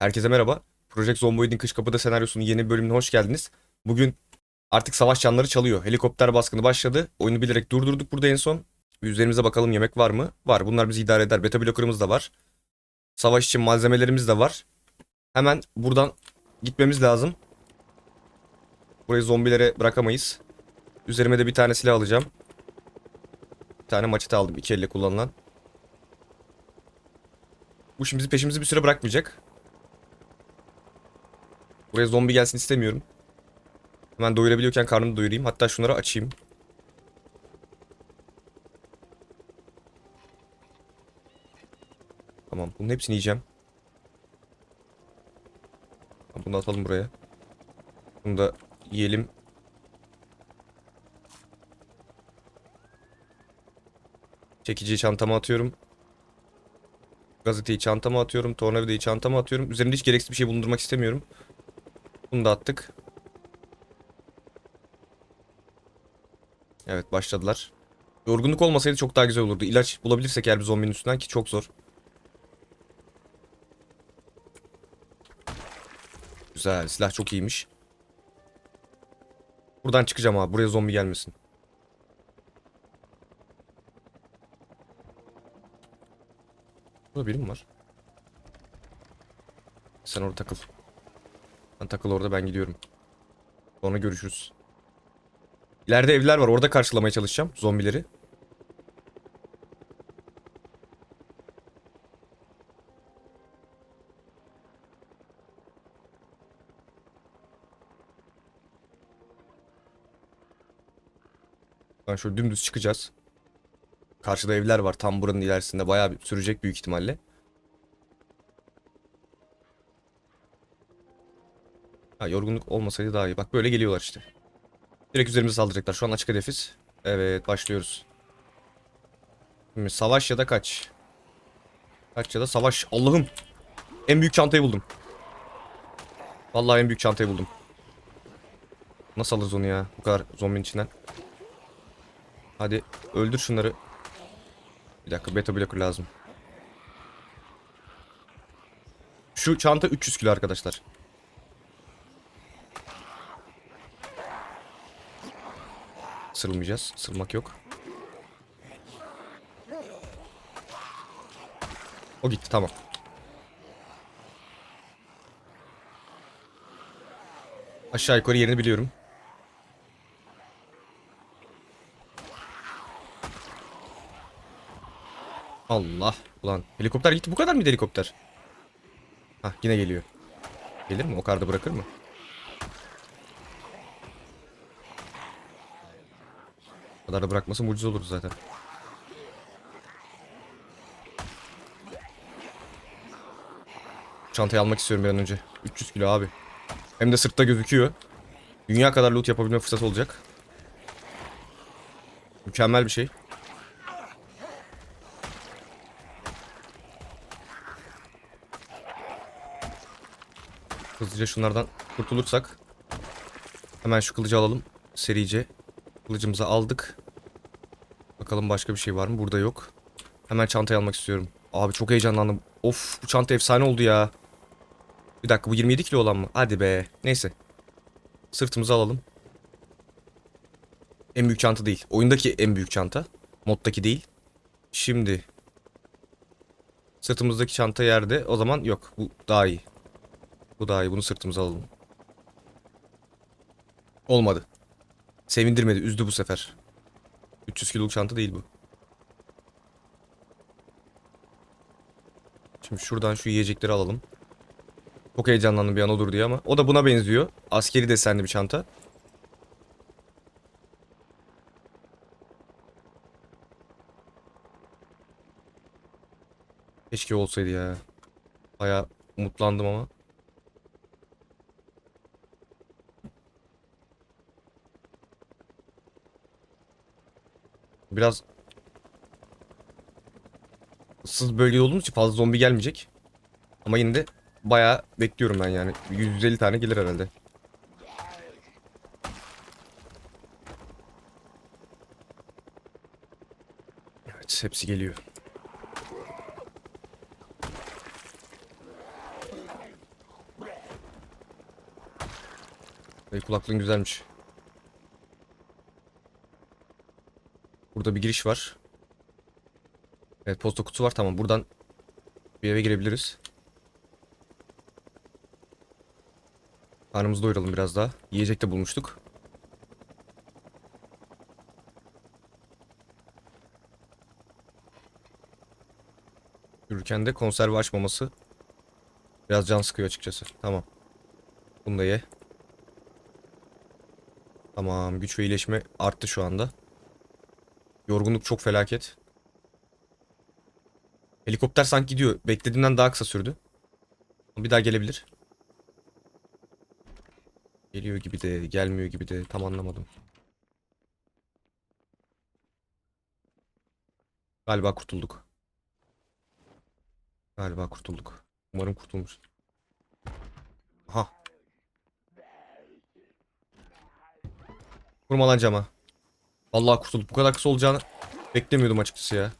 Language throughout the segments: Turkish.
Herkese merhaba. Project Zomboid'in Kış Kapıda senaryosunun yeni bir bölümüne hoş geldiniz. Bugün artık savaş canları çalıyor. Helikopter baskını başladı. Oyunu bilerek durdurduk burada en son. Üzerimize bakalım yemek var mı? Var. Bunlar bizi idare eder. Beta blokörümüz de var. Savaş için malzemelerimiz de var. Hemen buradan gitmemiz lazım. Burayı zombilere bırakamayız. Üzerime de bir tane silah alacağım. Bir tane maçete aldım. iki elle kullanılan. Bu şimdi bizi peşimizi bir süre bırakmayacak. Buraya zombi gelsin istemiyorum. Hemen doyurabiliyorken karnımı doyurayım. Hatta şunları açayım. Tamam bunun hepsini yiyeceğim. Bunu atalım buraya. Bunu da yiyelim. Çekiciyi çantama atıyorum. Gazeteyi çantama atıyorum. Tornavidayı çantama atıyorum. Üzerinde hiç gereksiz bir şey bulundurmak istemiyorum. Bunu da attık. Evet başladılar. Yorgunluk olmasaydı çok daha güzel olurdu. İlaç bulabilirsek eğer bir zombinin üstünden ki çok zor. Güzel silah çok iyiymiş. Buradan çıkacağım abi buraya zombi gelmesin. Burada biri mi var? Sen orada takıl. Sen takıl orada ben gidiyorum. Sonra görüşürüz. İleride evler var. Orada karşılamaya çalışacağım zombileri. Ben şöyle dümdüz çıkacağız. Karşıda evler var. Tam buranın ilerisinde. Bayağı bir sürecek büyük ihtimalle. Ha yorgunluk olmasaydı daha iyi. Bak böyle geliyorlar işte. Direkt üzerimize saldıracaklar. Şu an açık hedefiz. Evet başlıyoruz. Şimdi savaş ya da kaç. Kaç ya da savaş. Allah'ım. En büyük çantayı buldum. Vallahi en büyük çantayı buldum. Nasıl alırız onu ya? Bu kadar zombinin içinden. Hadi öldür şunları. Bir dakika beta blocker lazım. Şu çanta 300 kilo arkadaşlar. Sırılmayacağız. Sırılmak yok. O gitti tamam. Aşağı yukarı yerini biliyorum. Allah. Ulan helikopter gitti. Bu kadar mıydı helikopter? Hah yine geliyor. Gelir mi? O karda bırakır mı? Kadar da bırakması mucize olur zaten. Çantayı almak istiyorum bir an önce. 300 kilo abi. Hem de sırtta gözüküyor. Dünya kadar loot yapabilme fırsatı olacak. Mükemmel bir şey. Hızlıca şunlardan kurtulursak. Hemen şu kılıcı alalım. Serice. Kılıcımızı aldık. Bakalım başka bir şey var mı? Burada yok. Hemen çantayı almak istiyorum. Abi çok heyecanlandım. Of bu çanta efsane oldu ya. Bir dakika bu 27 kilo olan mı? Hadi be. Neyse. Sırtımıza alalım. En büyük çanta değil. Oyundaki en büyük çanta. Moddaki değil. Şimdi. Sırtımızdaki çanta yerde. O zaman yok. Bu daha iyi. Bu daha iyi. Bunu sırtımıza alalım. Olmadı. Sevindirmedi. Üzdü bu sefer. 300 kiloluk çanta değil bu. Şimdi şuradan şu yiyecekleri alalım. Çok heyecanlandım bir an olur diye ama. O da buna benziyor. Askeri desenli bir çanta. Keşke olsaydı ya. Baya umutlandım ama. Biraz ıssız bölge olduğumuz için fazla zombi gelmeyecek. Ama yine de bayağı bekliyorum ben yani. 150 tane gelir herhalde. Evet hepsi geliyor. Kulaklığın güzelmiş. Burada bir giriş var. Evet posta kutusu var. Tamam buradan bir eve girebiliriz. Karnımızı doyuralım biraz daha. Yiyecek de bulmuştuk. Yürürken de konserve açmaması biraz can sıkıyor açıkçası. Tamam. Bunu da ye. Tamam güç ve iyileşme arttı şu anda. Yorgunluk çok felaket. Helikopter sanki gidiyor. Beklediğimden daha kısa sürdü. Bir daha gelebilir. Geliyor gibi de gelmiyor gibi de tam anlamadım. Galiba kurtulduk. Galiba kurtulduk. Umarım kurtulmuş. Aha. Vurma lan cama. Vallahi kurtulduk. Bu kadar kısa olacağını beklemiyordum açıkçası ya.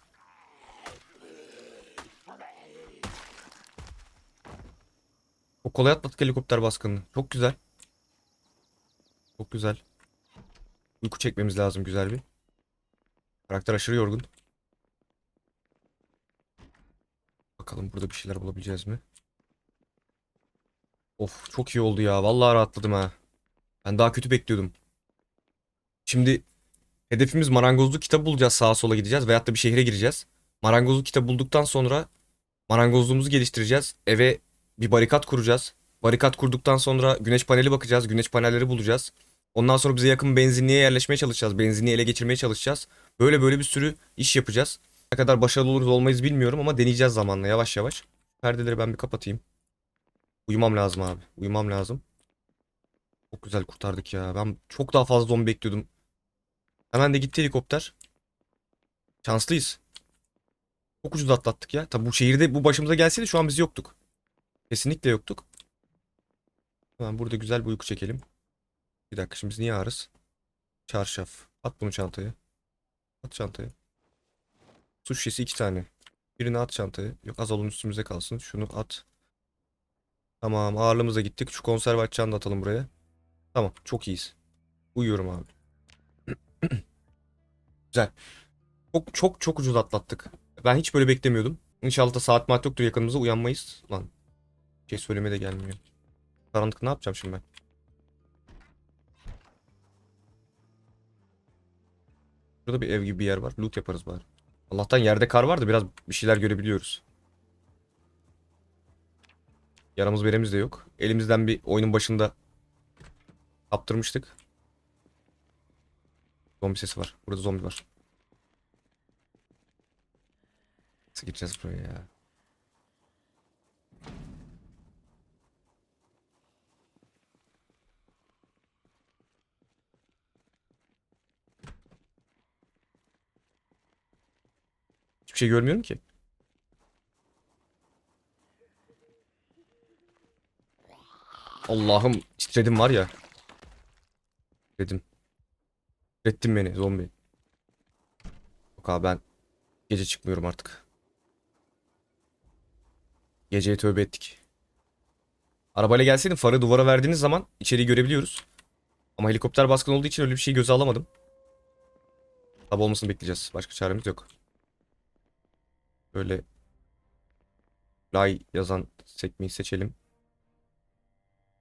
O kolay atlattık helikopter baskınını. Çok güzel. Çok güzel. Uyku çekmemiz lazım güzel bir. Karakter aşırı yorgun. Bakalım burada bir şeyler bulabileceğiz mi? Of çok iyi oldu ya. Vallahi rahatladım ha. Ben daha kötü bekliyordum. Şimdi hedefimiz marangozluk kitabı bulacağız. Sağa sola gideceğiz. Veyahut da bir şehre gireceğiz. Marangozluk kitabı bulduktan sonra marangozluğumuzu geliştireceğiz. Eve bir barikat kuracağız. Barikat kurduktan sonra güneş paneli bakacağız. Güneş panelleri bulacağız. Ondan sonra bize yakın benzinliğe yerleşmeye çalışacağız. Benzinliği ele geçirmeye çalışacağız. Böyle böyle bir sürü iş yapacağız. Ne kadar başarılı oluruz olmayız bilmiyorum ama deneyeceğiz zamanla yavaş yavaş. Perdeleri ben bir kapatayım. Uyumam lazım abi. Uyumam lazım. Çok güzel kurtardık ya. Ben çok daha fazla zombi bekliyordum. Hemen de gitti helikopter. Şanslıyız. Çok ucuz atlattık ya. Tabi bu şehirde bu başımıza gelseydi şu an biz yoktuk. Kesinlikle yoktuk. Hemen burada güzel bir uyku çekelim. Bir dakika şimdi biz niye ağrız? Çarşaf. At bunu çantaya. At çantaya. Su şişesi iki tane. Birini at çantaya. Yok az olun üstümüze kalsın. Şunu at. Tamam ağırlığımıza gittik. Şu konserve açacağını da atalım buraya. Tamam çok iyiyiz. Uyuyorum abi. Güzel. Çok çok çok ucuz atlattık. Ben hiç böyle beklemiyordum. İnşallah da saat maat yoktur yakınımıza uyanmayız. Lan. Şey söyleme de gelmiyor. Karanlık ne yapacağım şimdi ben? Burada bir ev gibi bir yer var. Loot yaparız bari. Allah'tan yerde kar var da biraz bir şeyler görebiliyoruz. Yaramız beremiz de yok. Elimizden bir oyunun başında kaptırmıştık. Zombi sesi var. Burada zombi var. Nasıl gideceğiz buraya ya? Hiçbir şey görmüyorum ki. Allah'ım titredim var ya. Dedim. Titrettin beni zombi. Yok abi ben gece çıkmıyorum artık. Geceye tövbe ettik. Arabayla gelseydin farı duvara verdiğiniz zaman içeriği görebiliyoruz. Ama helikopter baskın olduğu için öyle bir şey göze alamadım. Tabi olmasını bekleyeceğiz. Başka çaremiz yok. Böyle lay yazan sekmeyi seçelim.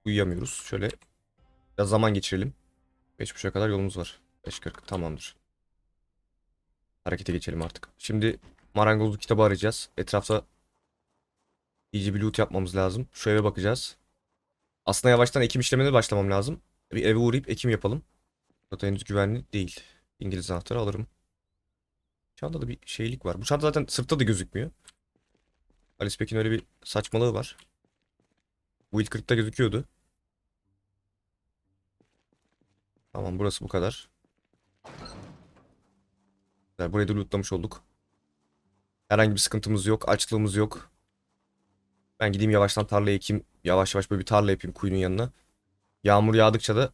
Uyuyamıyoruz. Şöyle biraz zaman geçirelim. 5.30'a kadar yolumuz var. 5.40 tamamdır. Harekete geçelim artık. Şimdi marangozluk kitabı arayacağız. Etrafta iyice bir loot yapmamız lazım. Şu eve bakacağız. Aslında yavaştan ekim işlemine başlamam lazım. Bir eve uğrayıp ekim yapalım. Zaten henüz güvenli değil. İngiliz anahtarı alırım. Çantada bir şeylik var. Bu çanta zaten sırtta da gözükmüyor. Alice Peck'in öyle bir saçmalığı var. Bu ilk 40'ta gözüküyordu. Tamam burası bu kadar. Burayı da lootlamış olduk. Herhangi bir sıkıntımız yok. Açlığımız yok. Ben gideyim yavaştan tarla ekeyim. Yavaş yavaş böyle bir tarla yapayım kuyunun yanına. Yağmur yağdıkça da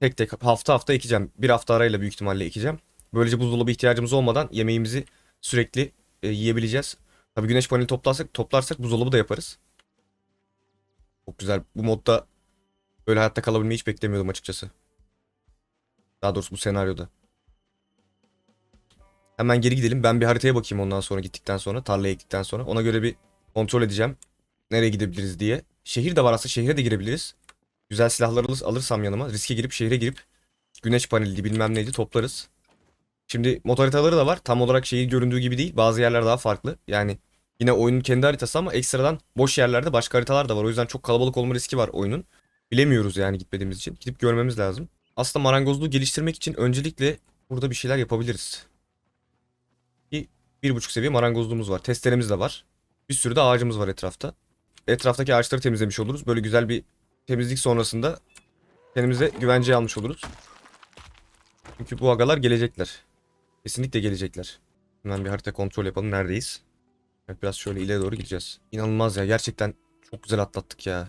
tek tek hafta hafta ekeceğim. Bir hafta arayla büyük ihtimalle ekeceğim. Böylece buzdolabı ihtiyacımız olmadan yemeğimizi sürekli e, yiyebileceğiz. Tabii güneş paneli toplarsak, toplarsak buzdolabı da yaparız. Çok güzel. Bu modda Böyle hayatta kalabilmeyi hiç beklemiyordum açıkçası. Daha doğrusu bu senaryoda. Hemen geri gidelim. Ben bir haritaya bakayım ondan sonra gittikten sonra. Tarlaya gittikten sonra. Ona göre bir kontrol edeceğim. Nereye gidebiliriz diye. Şehir de var aslında. Şehre de girebiliriz. Güzel silahlar alır- alırsam yanıma. Riske girip şehre girip güneş paneliydi bilmem neydi toplarız. Şimdi mod haritaları da var. Tam olarak şehir göründüğü gibi değil. Bazı yerler daha farklı. Yani yine oyunun kendi haritası ama ekstradan boş yerlerde başka haritalar da var. O yüzden çok kalabalık olma riski var oyunun. Bilemiyoruz yani gitmediğimiz için. Gidip görmemiz lazım. Aslında marangozluğu geliştirmek için öncelikle burada bir şeyler yapabiliriz. Bir, buçuk seviye marangozluğumuz var. Testeremiz de var. Bir sürü de ağacımız var etrafta. Etraftaki ağaçları temizlemiş oluruz. Böyle güzel bir temizlik sonrasında kendimize güvenceye almış oluruz. Çünkü bu agalar gelecekler. Kesinlikle gelecekler. Hemen bir harita kontrol yapalım. Neredeyiz? Evet, biraz şöyle ileri doğru gideceğiz. İnanılmaz ya. Gerçekten çok güzel atlattık ya.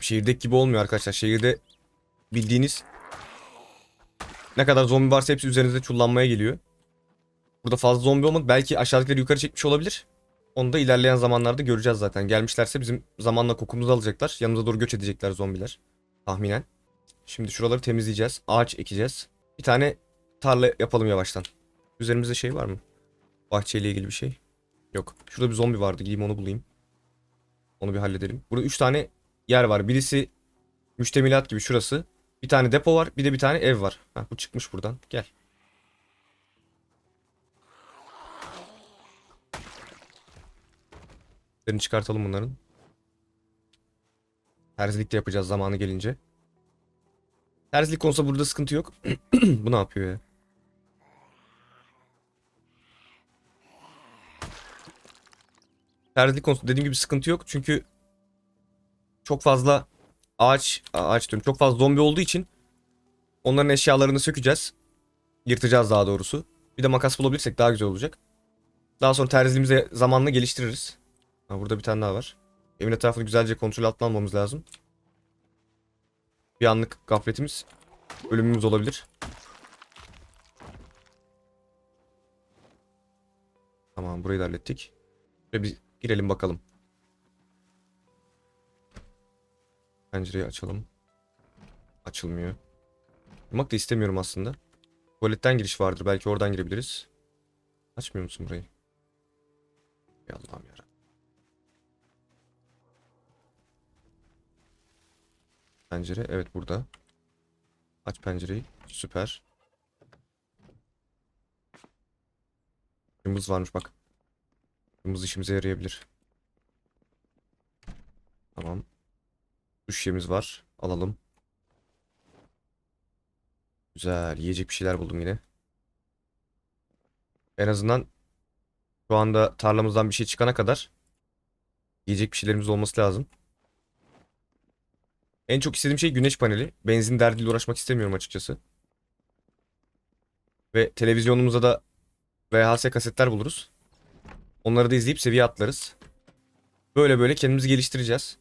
Şehirdeki gibi olmuyor arkadaşlar. Şehirde bildiğiniz ne kadar zombi varsa hepsi üzerinize çullanmaya geliyor. Burada fazla zombi olmadı. Belki aşağıdakileri yukarı çekmiş olabilir. Onu da ilerleyen zamanlarda göreceğiz zaten. Gelmişlerse bizim zamanla kokumuzu alacaklar. Yanımıza doğru göç edecekler zombiler. Tahminen. Şimdi şuraları temizleyeceğiz. Ağaç ekeceğiz. Bir tane tarla yapalım yavaştan. Üzerimizde şey var mı? Bahçeyle ilgili bir şey. Yok. Şurada bir zombi vardı. Gideyim onu bulayım. Onu bir halledelim. Burada 3 tane yer var. Birisi müştemilat gibi şurası. Bir tane depo var. Bir de bir tane ev var. Heh, bu çıkmış buradan. Gel. Birini çıkartalım bunların. Terzilik de yapacağız zamanı gelince. Terzilik konusunda burada sıkıntı yok. bu ne yapıyor ya? Terzilik konusunda dediğim gibi sıkıntı yok. Çünkü çok fazla ağaç, ağaç diyorum. Çok fazla zombi olduğu için onların eşyalarını sökeceğiz. Yırtacağız daha doğrusu. Bir de makas bulabilirsek daha güzel olacak. Daha sonra terziliğimizi zamanla geliştiririz. Ha, burada bir tane daha var. Evin etrafını güzelce kontrol altına almamız lazım. Bir anlık gafletimiz ölümümüz olabilir. Tamam burayı da hallettik. Şöyle bir girelim bakalım. Pencereyi açalım. Açılmıyor. Yapmak da istemiyorum aslında. Tuvaletten giriş vardır. Belki oradan girebiliriz. Açmıyor musun burayı? Ya Allah'ım yarabbim. Pencere. Evet burada. Aç pencereyi. Süper. Kırmızı varmış bak. Kırmızı işimize yarayabilir. Tamam. Duş şişemiz var. Alalım. Güzel. Yiyecek bir şeyler buldum yine. En azından şu anda tarlamızdan bir şey çıkana kadar yiyecek bir şeylerimiz olması lazım. En çok istediğim şey güneş paneli. Benzin derdiyle uğraşmak istemiyorum açıkçası. Ve televizyonumuza da VHS kasetler buluruz. Onları da izleyip seviye atlarız. Böyle böyle kendimizi geliştireceğiz.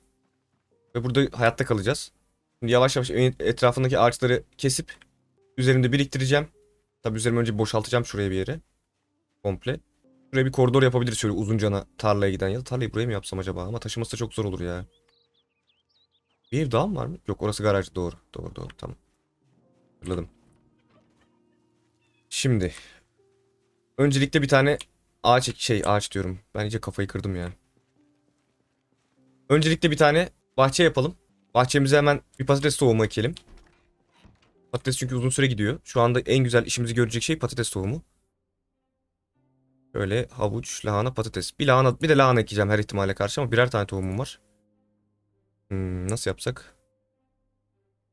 Ve burada hayatta kalacağız. Şimdi yavaş yavaş etrafındaki ağaçları kesip üzerinde biriktireceğim. Tabii üzerimi önce boşaltacağım şuraya bir yere. Komple. Şuraya bir koridor yapabiliriz şöyle uzuncana tarlaya giden ya tarlayı buraya mı yapsam acaba? Ama taşıması da çok zor olur ya. Bir ev daha mı var mı? Yok orası garaj doğru. Doğru doğru tamam. Hatırladım. Şimdi. Öncelikle bir tane ağaç şey ağaç diyorum. Ben iyice kafayı kırdım yani. Öncelikle bir tane bahçe yapalım. Bahçemize hemen bir patates tohumu ekelim. Patates çünkü uzun süre gidiyor. Şu anda en güzel işimizi görecek şey patates tohumu. Böyle havuç, lahana, patates. Bir lahana, bir de lahana ekeceğim her ihtimale karşı ama birer tane tohumum var. Hmm, nasıl yapsak?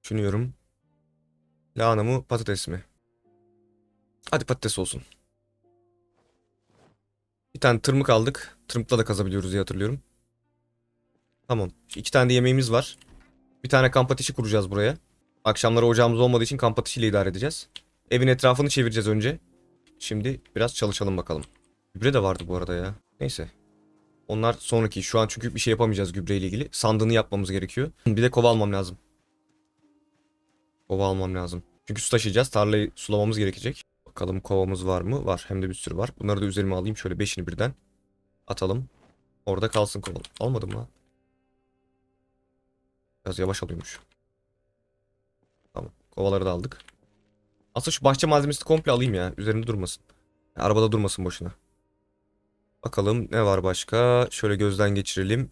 Düşünüyorum. Lahana mı, patates mi? Hadi patates olsun. Bir tane tırmık aldık. Tırmıkla da kazabiliyoruz diye hatırlıyorum. Tamam. İki tane de yemeğimiz var. Bir tane kamp ateşi kuracağız buraya. Akşamları ocağımız olmadığı için kamp ateşiyle idare edeceğiz. Evin etrafını çevireceğiz önce. Şimdi biraz çalışalım bakalım. Gübre de vardı bu arada ya. Neyse. Onlar sonraki. Şu an çünkü bir şey yapamayacağız gübreyle ilgili. Sandığını yapmamız gerekiyor. Bir de kova almam lazım. Kova almam lazım. Çünkü su taşıyacağız. Tarlayı sulamamız gerekecek. Bakalım kovamız var mı? Var. Hem de bir sürü var. Bunları da üzerime alayım. Şöyle beşini birden. Atalım. Orada kalsın kovalım. Almadım lan. Biraz yavaş alıyormuş. Kovaları da aldık. Aslında şu bahçe malzemesini komple alayım ya. Üzerinde durmasın. Arabada durmasın boşuna. Bakalım ne var başka. Şöyle gözden geçirelim.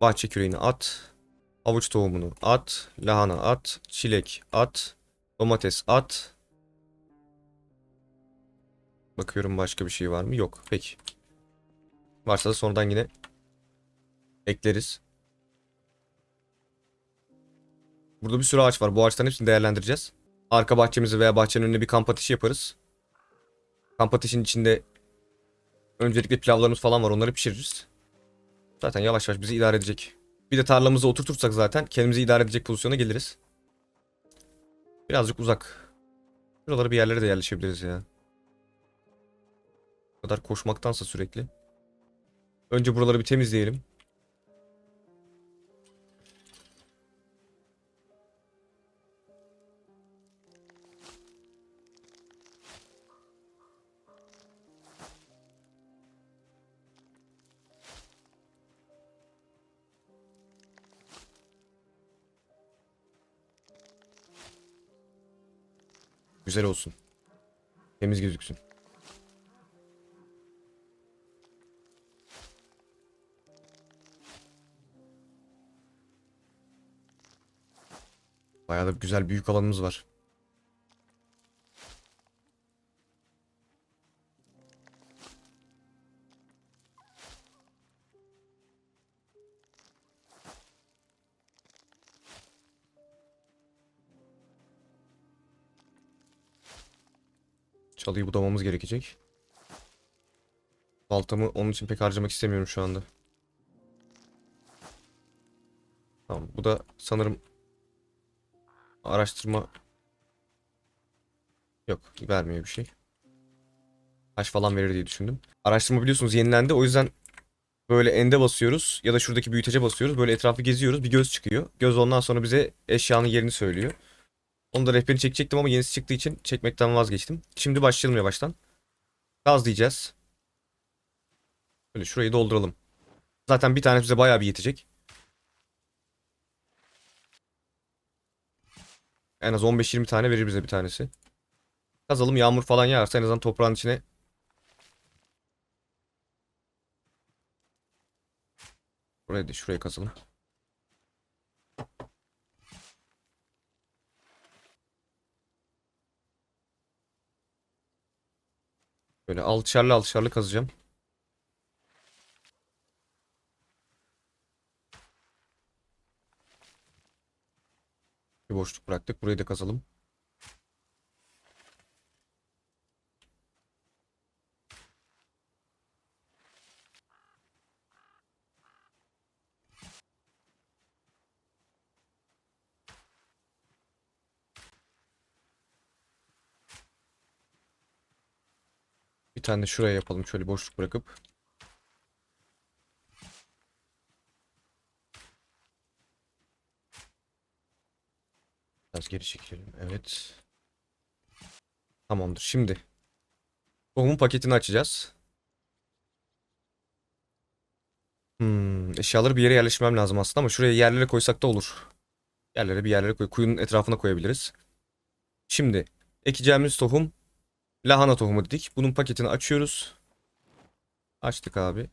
Bahçe küreğini at. Havuç tohumunu at. Lahana at. Çilek at. Domates at. Bakıyorum başka bir şey var mı? Yok. Peki. Varsa da sonradan yine ekleriz. Burada bir sürü ağaç var. Bu ağaçların hepsini değerlendireceğiz. Arka bahçemizi veya bahçenin önüne bir kamp ateşi yaparız. Kamp ateşinin içinde öncelikle pilavlarımız falan var. Onları pişiririz. Zaten yavaş yavaş bizi idare edecek. Bir de tarlamızı oturtursak zaten kendimizi idare edecek pozisyona geliriz. Birazcık uzak. Şuralara bir yerlere de yerleşebiliriz ya. Bu kadar koşmaktansa sürekli. Önce buraları bir temizleyelim. Güzel olsun. Temiz gözüksün. Bayağı da güzel büyük alanımız var. Çalıyı budamamız gerekecek. Baltamı onun için pek harcamak istemiyorum şu anda. Tamam bu da sanırım araştırma yok vermiyor bir şey. Taş falan verir diye düşündüm. Araştırma biliyorsunuz yenilendi o yüzden böyle ende basıyoruz ya da şuradaki büyütece basıyoruz. Böyle etrafı geziyoruz bir göz çıkıyor. Göz ondan sonra bize eşyanın yerini söylüyor. Onu da rehberini çekecektim ama yenisi çıktığı için çekmekten vazgeçtim. Şimdi başlayalım yavaştan. Gaz diyeceğiz. Böyle şurayı dolduralım. Zaten bir tane bize bayağı bir yetecek. En az 15-20 tane verir bize bir tanesi. Kazalım yağmur falan yağarsa en azından toprağın içine Buraya da şuraya kazalım. Böyle alçarlı alçarlı kazacağım. Bir boşluk bıraktık. Burayı da kazalım. Tane de şuraya yapalım. Şöyle boşluk bırakıp. Biraz geri çekelim. Evet. Tamamdır. Şimdi tohumun paketini açacağız. Hmm, eşyaları bir yere yerleştirmem lazım aslında ama şuraya yerlere koysak da olur. Yerlere bir yerlere koy. Kuyunun etrafına koyabiliriz. Şimdi ekeceğimiz tohum lahana tohumu dedik. Bunun paketini açıyoruz. Açtık abi.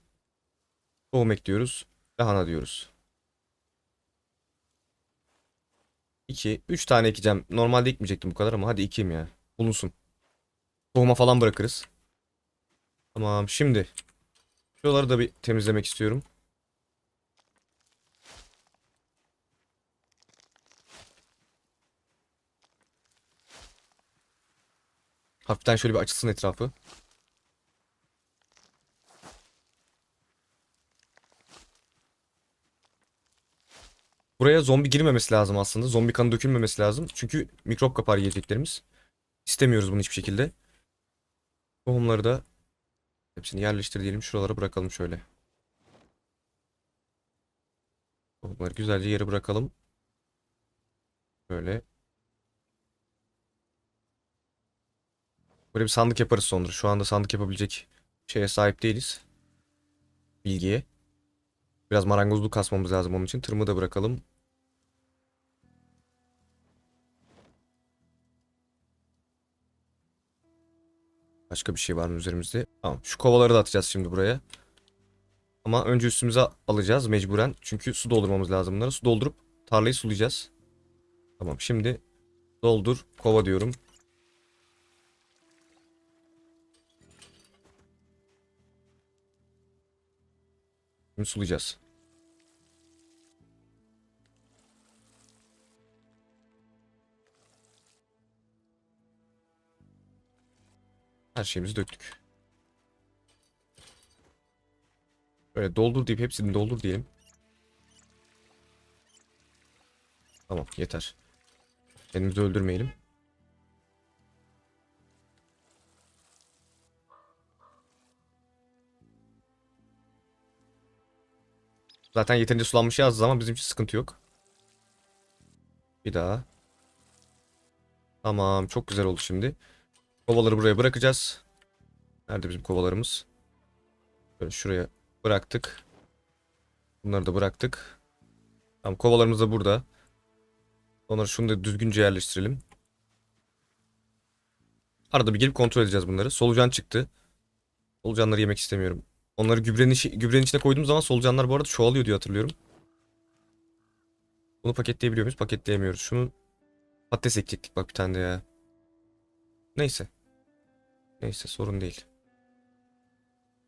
Tohum ekliyoruz. Lahana diyoruz. 2, 3 tane ekeceğim. Normalde ekmeyecektim bu kadar ama hadi ekeyim ya. Bulunsun. Tohuma falan bırakırız. Tamam şimdi. Şuraları da bir temizlemek istiyorum. Hafiften şöyle bir açılsın etrafı. Buraya zombi girmemesi lazım aslında. Zombi kanı dökülmemesi lazım. Çünkü mikrop kapar yiyeceklerimiz. İstemiyoruz bunu hiçbir şekilde. Tohumları da hepsini yerleştir diyelim. Şuralara bırakalım şöyle. Tohumları güzelce yere bırakalım. Böyle. Böyle bir sandık yaparız sonra. Şu anda sandık yapabilecek şeye sahip değiliz. Bilgiye. Biraz marangozluk kasmamız lazım onun için. Tırmı da bırakalım. Başka bir şey var mı üzerimizde? Tamam. Şu kovaları da atacağız şimdi buraya. Ama önce üstümüze alacağız mecburen. Çünkü su doldurmamız lazım bunları. Su doldurup tarlayı sulayacağız. Tamam şimdi doldur kova diyorum. Şimdi sulayacağız. Her şeyimizi döktük. Böyle doldur deyip hepsini doldur diyelim. Tamam yeter. Kendimizi öldürmeyelim. Zaten yeterince sulanmış yazdığı zaman bizim için sıkıntı yok. Bir daha. Tamam çok güzel oldu şimdi. Kovaları buraya bırakacağız. Nerede bizim kovalarımız? Böyle şuraya bıraktık. Bunları da bıraktık. Tamam kovalarımız da burada. Onları şunu da düzgünce yerleştirelim. Arada bir gelip kontrol edeceğiz bunları. Solucan çıktı. Solucanları yemek istemiyorum. Onları gübrenin, içi- gübrenin içine koyduğum zaman solucanlar bu arada çoğalıyor diye hatırlıyorum. Bunu paketleyebiliyor muyuz? Paketleyemiyoruz. Şunu patates ekecektik bak bir tane de ya. Neyse. Neyse sorun değil.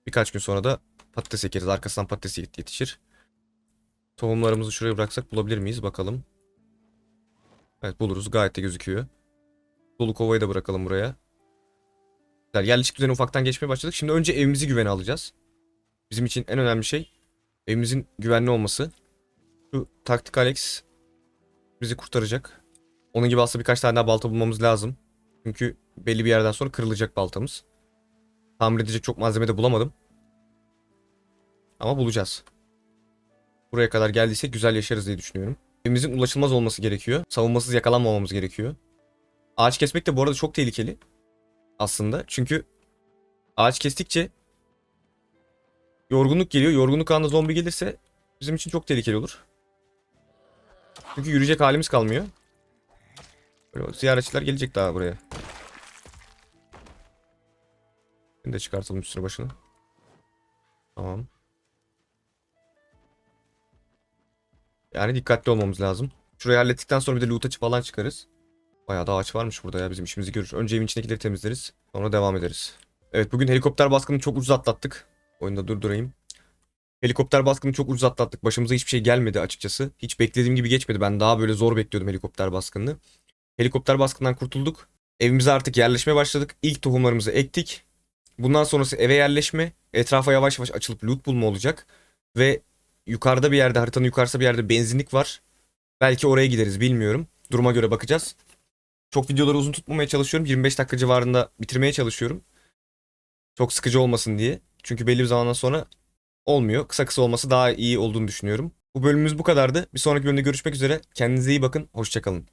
Birkaç gün sonra da patates ekeriz. Arkasından patates yet- yetişir. Tohumlarımızı şuraya bıraksak bulabilir miyiz? Bakalım. Evet buluruz. Gayet de gözüküyor. Dolu kovayı da bırakalım buraya. Güzel. Yerleşik düzeni ufaktan geçmeye başladık. Şimdi önce evimizi güvene alacağız. Bizim için en önemli şey evimizin güvenli olması. Şu taktik Alex bizi kurtaracak. Onun gibi aslında birkaç tane daha balta bulmamız lazım. Çünkü belli bir yerden sonra kırılacak baltamız. Tamir edecek çok malzeme de bulamadım. Ama bulacağız. Buraya kadar geldiyse güzel yaşarız diye düşünüyorum. Evimizin ulaşılmaz olması gerekiyor. Savunmasız yakalanmamamız gerekiyor. Ağaç kesmek de bu arada çok tehlikeli. Aslında. Çünkü ağaç kestikçe yorgunluk geliyor. Yorgunluk anında zombi gelirse bizim için çok tehlikeli olur. Çünkü yürüyecek halimiz kalmıyor. Böyle ziyaretçiler gelecek daha buraya. Seni de çıkartalım üstüne başına. Tamam. Yani dikkatli olmamız lazım. Şurayı hallettikten sonra bir de loot açı falan çıkarız. Bayağı da ağaç varmış burada ya bizim işimizi görür. Önce evin içindekileri temizleriz. Sonra devam ederiz. Evet bugün helikopter baskını çok ucuz atlattık. Oyunda durdurayım. Helikopter baskını çok ucuz atlattık. Başımıza hiçbir şey gelmedi açıkçası. Hiç beklediğim gibi geçmedi. Ben daha böyle zor bekliyordum helikopter baskınını. Helikopter baskından kurtulduk. Evimize artık yerleşmeye başladık. İlk tohumlarımızı ektik. Bundan sonrası eve yerleşme, etrafa yavaş yavaş açılıp loot bulma olacak. Ve yukarıda bir yerde, haritanın yukarısı bir yerde benzinlik var. Belki oraya gideriz bilmiyorum. Duruma göre bakacağız. Çok videoları uzun tutmamaya çalışıyorum. 25 dakika civarında bitirmeye çalışıyorum. Çok sıkıcı olmasın diye. Çünkü belli bir zamandan sonra olmuyor. Kısa kısa olması daha iyi olduğunu düşünüyorum. Bu bölümümüz bu kadardı. Bir sonraki bölümde görüşmek üzere. Kendinize iyi bakın. Hoşçakalın.